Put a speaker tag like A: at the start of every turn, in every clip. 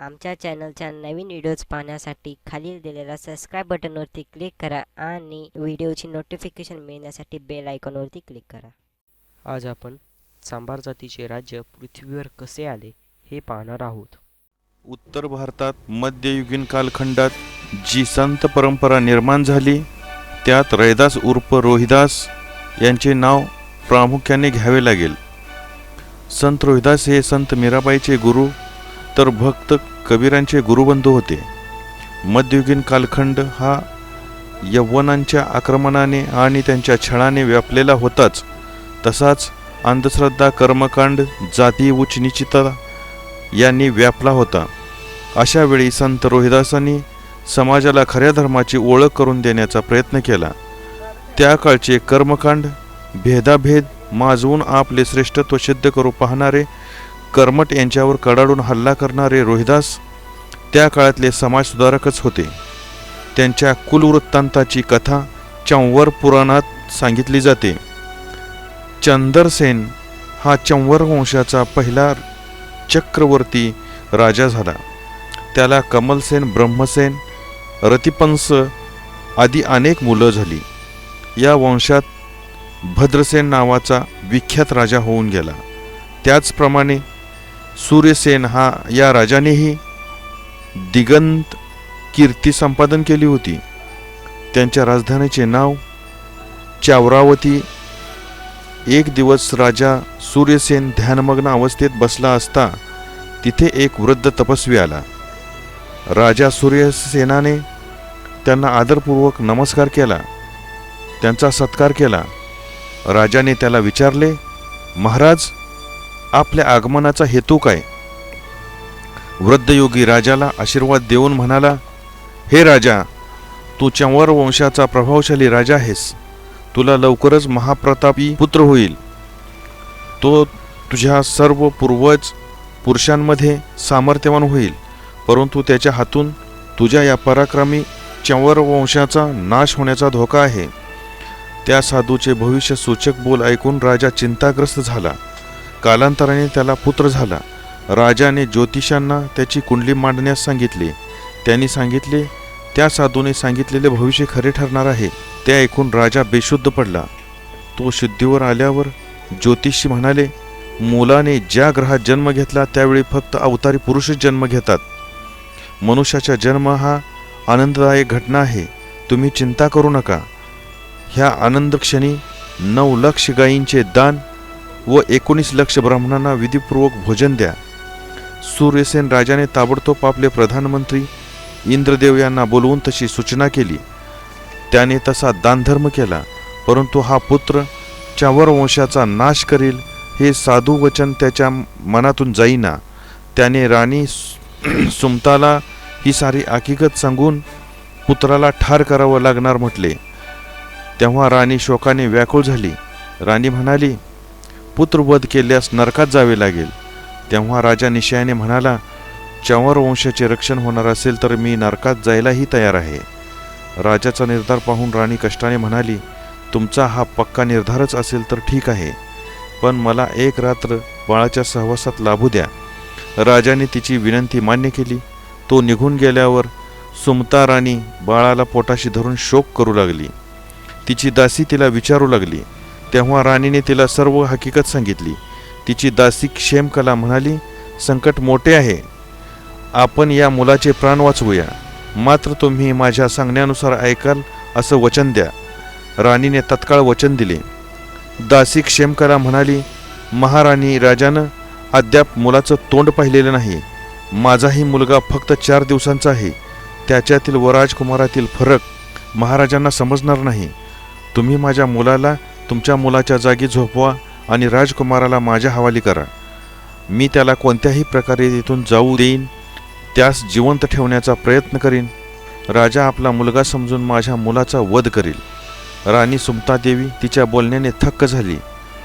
A: आमच्या चॅनलच्या नवीन व्हिडिओज पाहण्यासाठी खाली दिलेल्या सबस्क्राईब बटनवरती क्लिक करा आणि व्हिडिओची नोटिफिकेशन मिळण्यासाठी बेल आयकॉनवरती क्लिक करा. आज आपण सांबार जातीचे राज्य पृथ्वीवर कसे आले हे पाहणार आहोत.
B: उत्तर भारतात मध्ययुगीन कालखंडात जी संत परंपरा निर्माण झाली त्यात रैदास उर्फ रोहिदास यांचे नाव प्रामुख्याने घ्यावे लागेल. संत रोहिदास हे संत मीराबाईचे गुरु तर भक्त कबीरांचे गुरुबंधू होते. मध्ययुगीन कालखंड हा यवनांच्या आक्रमणाने आणि त्यांच्या छळाने व्यापलेला होताच. तसाच अंधश्रद्धा कर्मकांड जाती उचनिचिता यांनी व्यापला होता. अशा वेळी संत रोहिदासांनी समाजाला खऱ्या धर्माची ओळख करून देण्याचा प्रयत्न केला. त्या काळचे कर्मकांड भेदाभेद माजवून आपले श्रेष्ठत्व सिद्ध करू पाहणारे कर्मट यांच्यावर कडाडून हल्ला करणारे रोहिदास त्या काळातले समाजसुधारकच होते. त्यांच्या कुलवृत्तांताची कथा चंवर पुराणात सांगितली जाते. चंदरसेन हा चंवर वंशाचा पहिला चक्रवर्ती राजा झाला. त्याला कमलसेन ब्रह्मसेन रतिपंस आदी अनेक मुलं झाली. या वंशात भद्रसेन नावाचा विख्यात राजा होऊन गेला. त्याचप्रमाणे सूर्यसेन हा या राजानेही दिगंत कीर्ती संपादन केली होती. त्यांच्या राजधानीचे नाव चावरावती. एक दिवस राजा सूर्यसेन ध्यानमग्न अवस्थेत बसला असता तिथे एक वृद्ध तपस्वी आला. राजा सूर्यसेनाने त्यांना आदरपूर्वक नमस्कार केला. त्यांचा सत्कार केला. राजाने त्याला विचारले महाराज आपल्या आगमनाचा हेतू काय? वृद्धयोगी राजाला आशीर्वाद देऊन म्हणाला हे राजा तू चंवर वंशाचा प्रभावशाली राजा आहेस. तुला लवकरच महाप्रतापी पुत्र होईल. तो तुझ्या सर्व पूर्वज पुरुषांमध्ये सामर्थ्यवान होईल परंतु त्याच्या हातून तुझ्या या पराक्रमी चंवर वंशाचा नाश होण्याचा धोका आहे. त्या साधूचे भविष्य सूचक बोल ऐकून राजा चिंताग्रस्त झाला. कालांतराने त्याला पुत्र झाला. राजाने ज्योतिषांना त्याची कुंडली मांडण्यास सांगितले. त्यांनी सांगितले त्या साधूने सांगितलेले भविष्य खरे ठरणार आहे. ते ऐकून राजा बेशुद्ध पडला. तो शुद्धीवर आल्यावर ज्योतिषी म्हणाले मुलाने ज्या ग्रहात जन्म घेतला त्यावेळी फक्त अवतारी पुरुषच जन्म घेतात. मनुष्याचा जन्म हा आनंददायक घटना आहे. तुम्ही चिंता करू नका. ह्या आनंद क्षणी नऊ लक्ष गायींचे दान व एकोणीस लक्ष ब्राह्मणांना विधीपूर्वक भोजन द्या. सूर्यसेन राजाने ताबडतोब आपले प्रधानमंत्री इंद्रदेव यांना बोलवून तशी सूचना केली. त्याने तसा दानधर्म केला परंतु हा पुत्र चावर वंशाचा नाश करील हे साधू वचन त्याच्या मनातून जाईना. त्याने राणी सु- सुमताला ही सारी हकीकत सांगून पुत्राला ठार करावं लागणार म्हटले. तेव्हा राणी शोकाने व्याकुळ झाली. राणी म्हणाली पुत्रवध केल्यास नरकात जावे लागेल. तेव्हा राजा निशयाने म्हणाला चंवर वंशाचे रक्षण होणार असेल तर मी नरकात जायलाही तयार आहे. राजाचा निर्धार पाहून राणी कष्टाने म्हणाली तुमचा हा पक्का निर्धारच असेल तर ठीक आहे पण मला एक रात्र बाळाच्या सहवासात लाभू द्या. राजाने तिची विनंती मान्य केली. तो निघून गेल्यावर सुमता राणी बाळाला पोटाशी धरून शोक करू लागली. तिची दासी तिला विचारू लागली तेव्हा राणीने तिला सर्व हकीकत सांगितली. तिची दासी क्षेमकला म्हणाली संकट मोठे आहे. आपण या मुलाचे प्राण वाचवूया. मात्र तुम्ही माझ्या सांगण्यानुसार ऐकाल असं वचन द्या. राणीने तत्काळ वचन दिले. दासी क्षेमकला म्हणाली महाराणी राजानं अद्याप मुलाचं तोंड पाहिलेलं नाही. माझाही मुलगा फक्त चार दिवसांचा आहे. त्याच्यातील व राजकुमारातील फरक महाराजांना समजणार नाही. तुम्ही माझ्या मुलाला तुमच्या मुलाच्या जागी झोपवा आणि राजकुमाराला माझ्या हवाली करा. मी त्याला कोणत्याही प्रकारे तिथून जाऊ देईन त्यास जिवंत ठेवण्याचा प्रयत्न करीन. राजा आपला मुलगा समजून माझ्या मुलाचा वध करील. राणी सुमतादेवी तिच्या बोलण्याने थक्क झाली.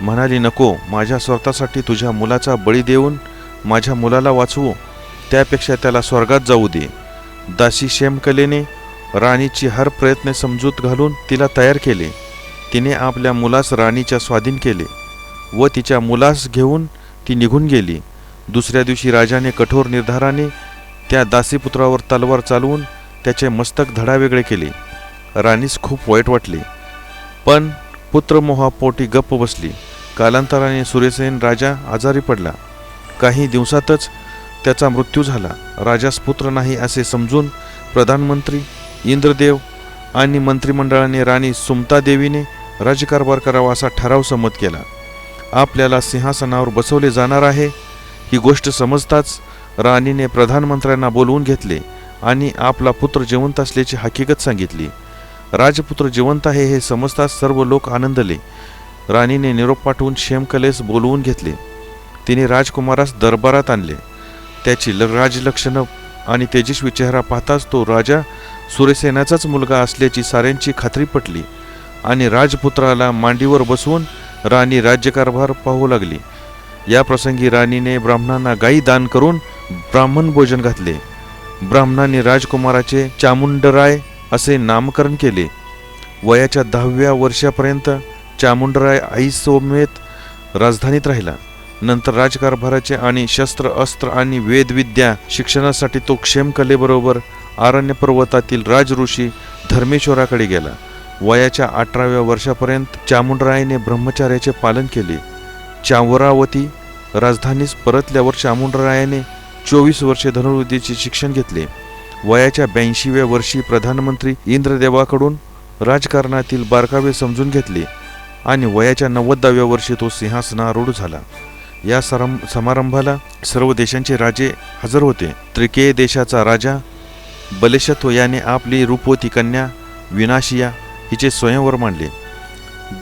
B: म्हणाली नको माझ्या स्वतःसाठी तुझ्या मुलाचा बळी देऊन माझ्या मुलाला वाचवू. त्यापेक्षा त्याला स्वर्गात जाऊ दे. दासी शेमकलेने राणीची हर प्रयत्न समजूत घालून तिला तयार केले. तिने आपल्या मुलास राणीच्या स्वाधीन केले व तिच्या मुलास घेऊन ती निघून गेली. दुसऱ्या दिवशी राजाने कठोर निर्धाराने त्या दासीपुत्रावर तलवार चालवून त्याचे मस्तक धडावेगळे केले. राणीस खूप वाईट वाटले. पण पुत्रमोहापोटी गप्प बसली. कालांतराने सूर्यसेन राजा आजारी पडला. काही दिवसातच त्याचा मृत्यू झाला. राजास पुत्र नाही असे समजून प्रधानमंत्री इंद्रदेव आणि मंत्रिमंडळाने राणी सुमता राज्यकारभार राजकारभार करावा असा ठराव संमत केला. आपल्याला सिंहासनावर बसवले जाणार आहे ही गोष्ट समजताच राणीने प्रधानमंत्र्यांना बोलवून घेतले आणि आपला पुत्र जिवंत असल्याची हकीकत सांगितली. राजपुत्र जिवंत आहे हे समजताच सर्व लोक आनंदले. राणीने निरोप पाठवून शेमकलेस बोलवून घेतले. तिने राजकुमारास दरबारात आणले. त्याची ल राजलक्षणं आणि तेजस्वी चेहरा पाहताच तो राजा सूर्यसेनाचाच मुलगा असल्याची साऱ्यांची खात्री पटली. आणि राजपुत्राला मांडीवर बसवून राणी राज्यकारभार पाहू लागली. या प्रसंगी राणीने ब्राह्मणांना गायी दान करून ब्राह्मण भोजन घातले. ब्राह्मणांनी राजकुमाराचे चामुंडराय असे नामकरण केले. वयाच्या दहाव्या वर्षापर्यंत चामुंडराय आईसोमेत राजधानीत राहिला. नंतर राजकारभाराचे आणि शस्त्र अस्त्र आणि वेदविद्या शिक्षणासाठी तो क्षेमकलेबरोबर आरण्य पर्वतातील राजऋषी धर्मेश्वराकडे गेला. वयाच्या अठराव्या वर्षापर्यंत चामुंडरायने ब्रह्मचार्याचे पालन केले. चावरावती राजधानीस परतल्यावर चामुंडरायाने चोवीस वर्षे धनुर्विद्येचे शिक्षण घेतले. वयाच्या ब्याऐंशीव्या वर्षी प्रधानमंत्री इंद्रदेवाकडून राजकारणातील बारकावे समजून घेतले आणि वयाच्या नव्वदाव्या वर्षी तो सिंहासनारूढ झाला. या सरम समारंभाला सर्व देशांचे राजे हजर होते. त्रिकेय देशाचा राजा बलेशत्व याने आपली रूपवती कन्या विनाशिया हिचे स्वयंवर मांडले.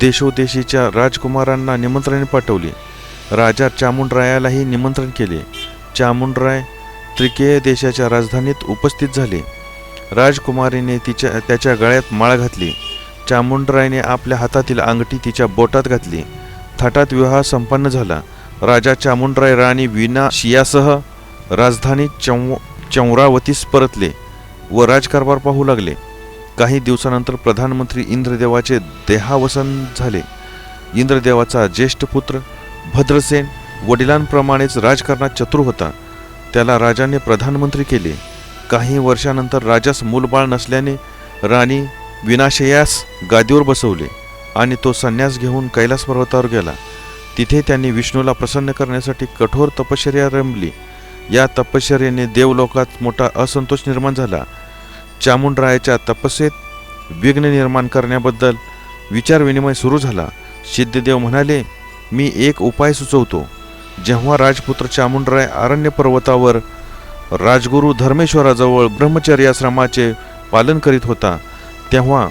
B: देशोदेशीच्या राजकुमारांना निमंत्रणे पाठवली. राजा चामुंडरायालाही निमंत्रण केले. चामुंडराय त्रिकेय देशाच्या राजधानीत उपस्थित झाले. राजकुमारीने तिच्या त्याच्या गळ्यात माळ घातली. चामुंडरायने आपल्या हातातील अंगठी तिच्या बोटात घातली. थाटात विवाह संपन्न झाला. राजा चामुंडराय राणी विना शियासह राजधानी चौ चौरावतीस परतले व राजकारभार पाहू लागले. काही दिवसानंतर प्रधानमंत्री इंद्रदेवाचे देहावसन झाले. इंद्रदेवाचा ज्येष्ठ पुत्र भद्रसेन वडिलांप्रमाणेच राजकारणात चतुर होता. त्याला राजाने प्रधानमंत्री केले. काही वर्षानंतर राजास मूलबाळ नसल्याने राणी विनाशयास गादीवर बसवले आणि तो संन्यास घेऊन कैलास पर्वतावर गेला. तिथे त्यांनी विष्णूला प्रसन्न करण्यासाठी कठोर तपश्चर्या रमली या तपश्चर्येने देवलोकात मोठा असंतोष निर्माण झाला. चामुंडरायाच्या तपस्येत विघ्न निर्माण करण्याबद्दल विचारविनिमय सुरू झाला. सिद्धदेव म्हणाले मी एक उपाय सुचवतो. जेव्हा राजपुत्र चामुंडराय अरण्य पर्वतावर राजगुरू धर्मेश्वराजवळ ब्रह्मचर्याश्रमाचे पालन करीत होता तेव्हा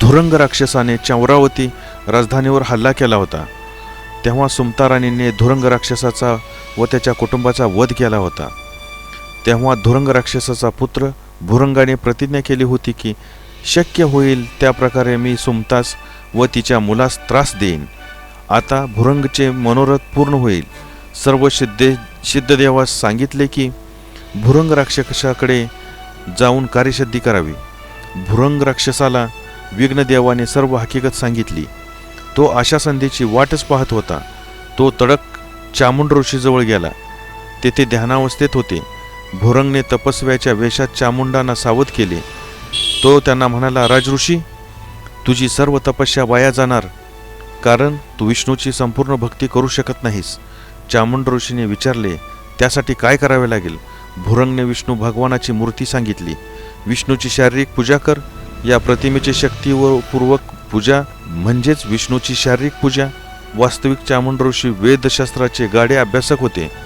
B: धुरंग राक्षसाने चौरावती राजधानीवर हल्ला केला होता. तेव्हा सुमताराणीने धुरंग राक्षसाचा व त्याच्या कुटुंबाचा वध केला होता. तेव्हा धुरंग राक्षसाचा पुत्र भुरंगाने प्रतिज्ञा केली होती की शक्य होईल त्या प्रकारे मी सुमतास व तिच्या मुलास त्रास देईन. आता भुरंगचे मनोरथ पूर्ण होईल. सर्व सिद्धे सिद्धदेवास सांगितले की भुरंग राक्षसाकडे जाऊन कार्यसिद्धी करावी. भुरंग राक्षसाला विघ्नदेवाने सर्व हकीकत सांगितली. तो अशा संधीची वाटच पाहत होता. तो तडक चामुंड ऋषीजवळ गेला. तेथे ध्यानावस्थेत होते. भुरंगने तपस्व्याच्या वेशात चामुंडांना सावध केले. तो त्यांना म्हणाला राजऋषी तुझी सर्व तपस्या वाया जाणार. कारण तू विष्णूची संपूर्ण भक्ती करू शकत नाहीस. चामुंड ऋषीने विचारले त्यासाठी काय करावे लागेल? भुरंगने विष्णू भगवानाची मूर्ती सांगितली विष्णूची शारीरिक पूजा कर. या प्रतिमेची शक्ती व पूर्वक पूजा म्हणजेच विष्णूची शारीरिक पूजा. वास्तविक चामुंड ऋषी वेदशास्त्राचे गाडे अभ्यासक होते.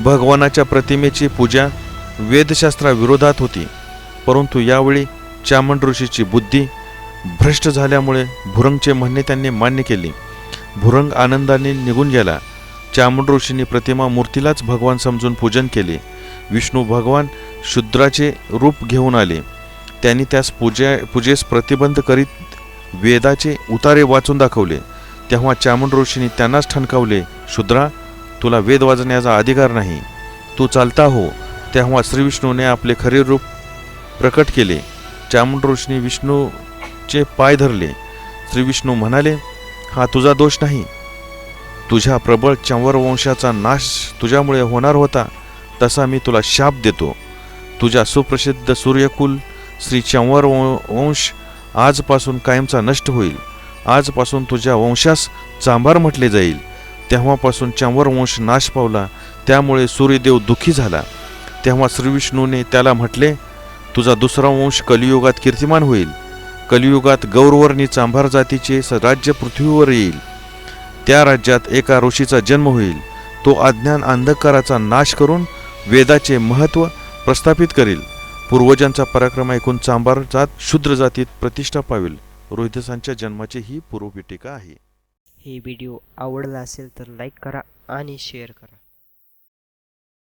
B: भगवानाच्या प्रतिमेची पूजा वेदशास्त्राविरोधात होती. परंतु यावेळी चामुंड ऋषीची बुद्धी भ्रष्ट झाल्यामुळे भुरंगचे म्हणणे त्यांनी मान्य केले. भुरंग आनंदाने निघून गेला. चामुंड ऋषींनी प्रतिमा मूर्तीलाच भगवान समजून पूजन केले. विष्णू भगवान शूद्राचे रूप घेऊन आले. त्यांनी त्यास पूजा पूजेस प्रतिबंध करीत वेदाचे उतारे वाचून दाखवले. तेव्हा चामुंड ऋषींनी त्यांनाच ठणकावले शूद्रा तुला वेद वाजण्याचा अधिकार नाही. तू चालता हो. तेव्हा श्रीविष्णूने आपले खरे रूप प्रकट केले. चामुंड ऋषींनी विष्णूचे पाय धरले. श्रीविष्णू म्हणाले हा तुझा दोष नाही. तुझ्या प्रबळ चंवर वंशाचा नाश तुझ्यामुळे होणार होता. तसा मी तुला शाप देतो. तुझ्या सुप्रसिद्ध सूर्यकुल श्री चंवर वंश आजपासून कायमचा नष्ट होईल. आजपासून तुझ्या वंशास चांभार म्हटले जाईल. तेव्हापासून चांवर वंश नाश पावला. त्यामुळे सूर्यदेव दुःखी झाला. तेव्हा श्रीविष्णूने त्याला म्हटले तुझा दुसरा वंश कलियुगात कीर्तिमान होईल. कलियुगात गौरवर्णी चांभार जातीचे स- राज्य पृथ्वीवर येईल. त्या राज्यात एका ऋषीचा जन्म होईल. तो अज्ञान अंधकाराचा नाश करून वेदाचे महत्त्व प्रस्थापित करेल. पूर्वजांचा पराक्रम ऐकून चांभार जात शूद्र जातीत प्रतिष्ठा पावेल. रोहितसांच्या जन्माची ही पूर्वपीठिका आहे.
A: हे व्हिडिओ आवडला असेल तर लाईक करा आणि शेअर करा.